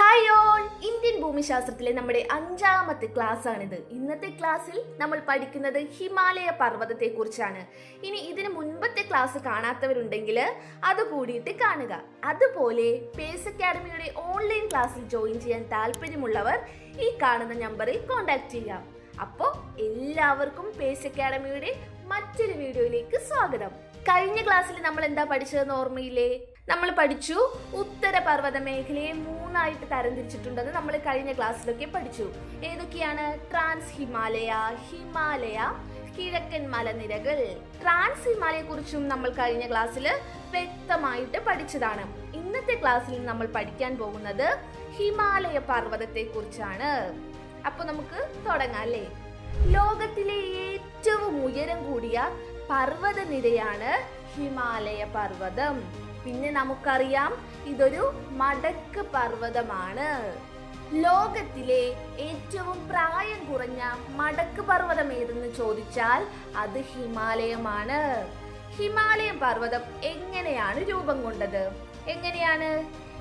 Hi all Indian ഭൂമിശാസ്ത്രത്തിലെ നമ്മുടെ അഞ്ചാമത്തെ class ആണിത്. ഇന്നത്തെ ക്ലാസ്സിൽ നമ്മൾ പഠിക്കുന്നത് ഹിമാലയ പർവതത്തെ കുറിച്ചാണ് ഇനി ഇതിന് മുൻപത്തെ ക്ലാസ് കാണാത്തവരുണ്ടെങ്കിൽ അത് കൂടിയിട്ട് കാണുക. അതുപോലെ പേസ് അക്കാഡമിയുടെ ഓൺലൈൻ ക്ലാസ്സിൽ ജോയിൻ ചെയ്യാൻ താല്പര്യമുള്ളവർ ഈ കാണുന്ന നമ്പറിൽ കോൺടാക്ട് ചെയ്യാം അപ്പോൾ എല്ലാവർക്കും പേസ് അക്കാഡമിയുടെ മറ്റൊരു വീഡിയോയിലേക്ക് സ്വാഗതം. കഴിഞ്ഞ ക്ലാസ്സിൽ നമ്മൾ എന്താ പഠിച്ചതെന്ന് ഓർമ്മയില്ലേ? നമ്മൾ പഠിച്ചു. ഉത്തര പർവത മേഖലയെ മൂന്നായിട്ട് തരംതിരിച്ചിട്ടുണ്ടെന്ന് നമ്മൾ കഴിഞ്ഞ ക്ലാസ്സിലൊക്കെ പഠിച്ചു. ഏതൊക്കെയാണ്? ട്രാൻസ് ഹിമാലയ ഹിമാലയ കിഴക്കൻ മലനിരകൾ. ട്രാൻസ് ഹിമാലയെ കുറിച്ചും നമ്മൾ കഴിഞ്ഞ ക്ലാസ്സിൽ വ്യക്തമായിട്ട് പഠിച്ചതാണ്. ഇന്നത്തെ ക്ലാസ്സിൽ നമ്മൾ പഠിക്കാൻ പോകുന്നത് ഹിമാലയ പർവതത്തെ കുറിച്ചാണ് അപ്പൊ നമുക്ക് തുടങ്ങാം അല്ലേ? ലോകത്തിലെ ഏറ്റവും ഉയരം കൂടിയ പർവതനിരയാണ് ഹിമാലയ പർവതം. പിന്നെ നമുക്കറിയാം ഇതൊരു മടക്ക് പർവതമാണ്. ലോകത്തിലെ ഏറ്റവും പ്രായം കുറഞ്ഞ മടക്ക് പർവതം ഏതെന്ന് ചോദിച്ചാൽ അത് ഹിമാലയമാണ്. ഹിമാലയ പർവതം എങ്ങനെയാണ് രൂപം കൊണ്ടത്? എങ്ങനെയാണ്?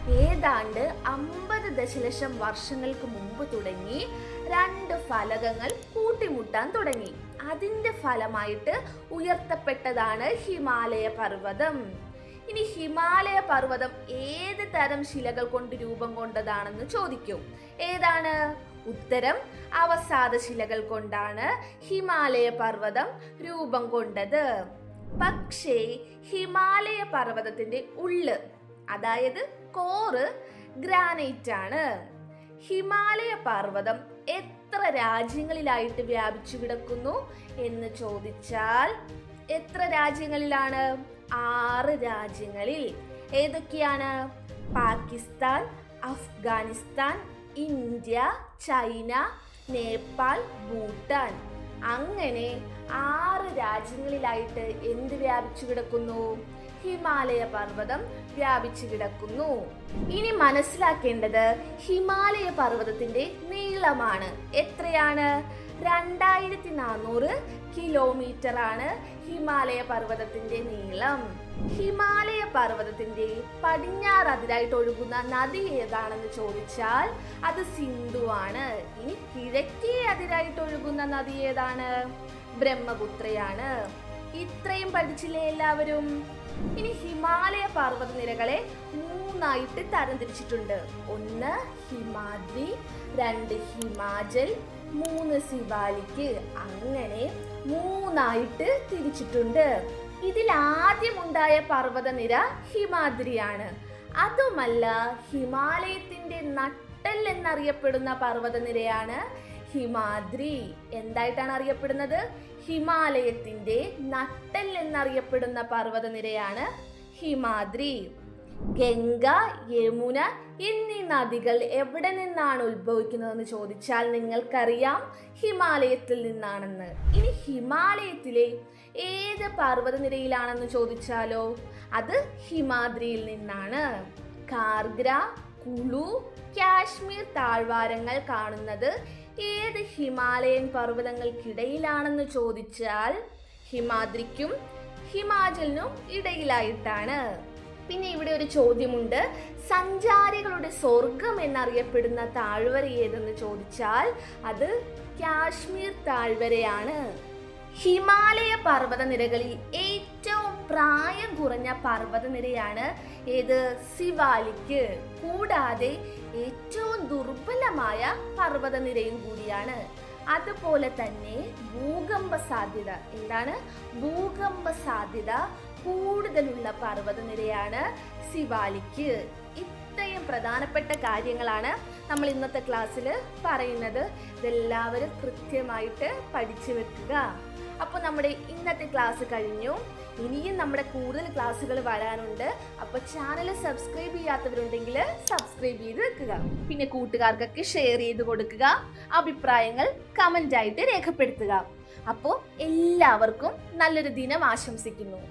ഏതാണ്ട് അമ്പത് ദശലക്ഷം വർഷങ്ങൾക്ക് മുമ്പ് തുടങ്ങി രണ്ട് ഫലകങ്ങൾ കൂട്ടിമുട്ടാൻ തുടങ്ങി. അതിന്റെ ഫലമായിട്ട് ഉയർത്തപ്പെട്ടതാണ് ഹിമാലയ പർവതം. ഇനി ഹിമാലയ പർവതം ഏത് തരം ശിലകൾ കൊണ്ട് രൂപം കൊണ്ടതാണെന്ന് ചോദിക്കും. ഏതാണ്? ഉത്തരം അവസാദ ശിലകൾ കൊണ്ടാണ് ഹിമാലയ പർവതം രൂപം കൊണ്ടത്. പക്ഷേ ഹിമാലയ പർവതത്തിന്റെ ഉള്ള് അതായത് കോറ് ഗ്രാനൈറ്റ് ആണ് ഹിമാലയ പർവതം എത്ര രാജ്യങ്ങളിലായിട്ട് വ്യാപിച്ചു കിടക്കുന്നു എന്ന് ചോദിച്ചാൽ എത്ര രാജ്യങ്ങളിലാണ്? ആറ് രാജ്യങ്ങളിൽ. ഏതൊക്കെയാണ്? Pakistan Afghanistan India China Nepal Bhutan. അങ്ങനെ ആറ് രാജ്യങ്ങളിലായിട്ട് എന്ത് വ്യാപിച്ചു കിടക്കുന്നു? ഹിമാലയ പർവതം വ്യാപിച്ചു കിടക്കുന്നു ഇനി മനസ്സിലാക്കേണ്ടത് ഹിമാലയ പർവതത്തിന്റെ നീളമാണ്. എത്രയാണ്? രണ്ടായിരത്തി നാനൂറ് കിലോമീറ്റർ ആണ് ഹിമാലയ പർവതത്തിന്റെ നീളം. ഹിമാലയ പർവതത്തിന്റെ പടിഞ്ഞാറ് അതിരായിട്ട് ഒഴുകുന്ന നദി ഏതാണെന്ന് ചോദിച്ചാൽ അത് സിന്ധു ആണ്. ഇനി കിഴക്കേ അതിരായിട്ട് ഒഴുകുന്ന നദി ഏതാണ്? ബ്രഹ്മപുത്രയാണ്. ഇത്രയും പഠിച്ചില്ലേ എല്ലാവരും? ഇനി ഹിമാലയ പർവത നിരകളെ മൂന്നായിട്ട് തരംതിരിച്ചിട്ടുണ്ട്. ഒന്ന് ഹിമാദ്രി രണ്ട് ഹിമാചൽ മൂന്ന് സിവാലിക്ക് അങ്ങനെ മൂന്നായിട്ട് തിരിച്ചിട്ടുണ്ട്. ഇതിൽ ആദ്യമുണ്ടായ പർവത പർവതനിര ഹിമാദ്രിയാണ്. അതുമല്ല ഹിമാലയത്തിന്റെ നട്ടൽ എന്നറിയപ്പെടുന്ന പർവതനിരയാണ് ഹിമാദ്രി എന്തായിട്ടാണ് അറിയപ്പെടുന്നത്? ഹിമാലയത്തിന്റെ നട്ടൽ എന്നറിയപ്പെടുന്ന പർവതനിരയാണ് ഹിമാദ്രി. ഗംഗ യമുന എന്നീ നദികൾ എവിടെ നിന്നാണ് ഉത്ഭവിക്കുന്നതെന്ന് ചോദിച്ചാൽ നിങ്ങൾക്കറിയാം. ഹിമാലയത്തിൽ നിന്നാണെന്ന്. ഇനി ഹിമാലയത്തിലെ ഏത് പർവതനിരയിലാണെന്ന് ചോദിച്ചാലോ? അത് ഹിമാദ്രിയിൽ നിന്നാണ്. കാർഗ്ര കുളു കാശ്മീർ താഴ്വാരങ്ങൾ കാണുന്നത് ഏത് ഹിമാലയൻ പർവതങ്ങൾക്കിടയിലാണെന്ന് ചോദിച്ചാൽ ഹിമാദ്രിക്കും ഹിമാചലിനും ഇടയിലായിട്ടാണ്. പിന്നെ ഇവിടെ ഒരു ചോദ്യമുണ്ട്. സഞ്ചാരികളുടെ സ്വർഗം എന്നറിയപ്പെടുന്ന താഴ്വര ഏതെന്ന് ചോദിച്ചാൽ അത് കാശ്മീർ താഴ്വരയാണ്. ഹിമാലയ പർവതനിരകളിൽ ഏറ്റവും പ്രായം കുറഞ്ഞ പർവതനിരയാണ് ഏത് സിവാലിക്ക്. കൂടാതെ ഏറ്റവും ദുർബലമായ പർവതനിരയും കൂടിയാണ്. അതുപോലെ തന്നെ ഭൂകമ്പ സാധ്യത. എന്താണ്? ഭൂകമ്പ സാധ്യത കൂടുതലുള്ള പർവതനിരയാണ് സിവാലിക്ക്. ഇത്രയും പ്രധാനപ്പെട്ട കാര്യങ്ങളാണ് നമ്മൾ ഇന്നത്തെ ക്ലാസ്സിൽ പറയുന്നത് ഇതെല്ലാവരും കൃത്യമായിട്ട് പഠിച്ചു വെക്കുക. അപ്പോൾ നമ്മുടെ ഇന്നത്തെ ക്ലാസ് കഴിഞ്ഞു. ഇനിയും നമ്മുടെ കൂടുതൽ ക്ലാസ്സുകൾ വരാനുണ്ട്. അപ്പോൾ ചാനൽ സബ്സ്ക്രൈബ് ചെയ്യാത്തവരുണ്ടെങ്കിൽ സബ്സ്ക്രൈബ് ചെയ്ത് വെക്കുക. പിന്നെ കൂട്ടുകാർക്കൊക്കെ ഷെയർ ചെയ്ത് കൊടുക്കുക. അഭിപ്രായങ്ങൾ കമന്റായിട്ട് രേഖപ്പെടുത്തുക. അപ്പോൾ എല്ലാവർക്കും നല്ലൊരു ദിനം ആശംസിക്കുന്നു.